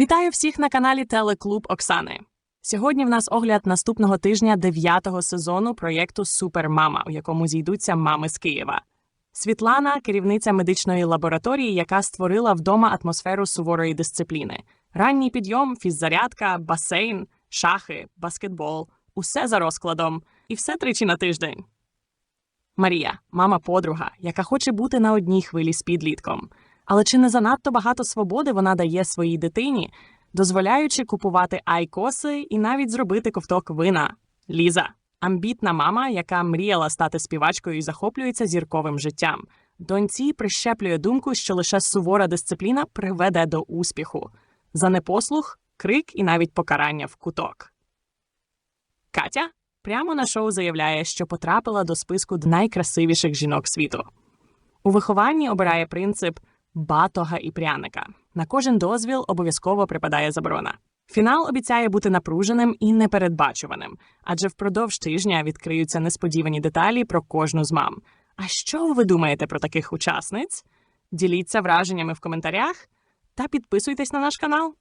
Вітаю всіх на каналі Телеклуб Оксани. Сьогодні в нас огляд наступного тижня дев'ятого сезону проєкту Супермама, у якому зійдуться мами з Києва. Світлана керівниця медичної лабораторії, яка створила вдома атмосферу суворої дисципліни: ранній підйом, фіззарядка, басейн, шахи, баскетбол усе за розкладом, і все тричі на тиждень. Марія, мама подруга, яка хоче бути на одній хвилі з підлітком. Але чи не занадто багато свободи вона дає своїй дитині, дозволяючи купувати айкоси і навіть зробити ковток вина? Ліза амбітна мама, яка мріяла стати співачкою і захоплюється зірковим життям. Доньці прищеплює думку, що лише сувора дисципліна приведе до успіху. За непослух, крик і навіть покарання в куток. Катя прямо на шоу заявляє, що потрапила до списку найкрасивіших жінок світу. У вихованні обирає принцип батога і пряника. На кожен дозвіл обов'язково припадає заборона. Фінал обіцяє бути напруженим і непередбачуваним, адже впродовж тижня відкриються несподівані деталі про кожну з мам. А що ви думаєте про таких учасниць? Діліться враженнями в коментарях та підписуйтесь на наш канал.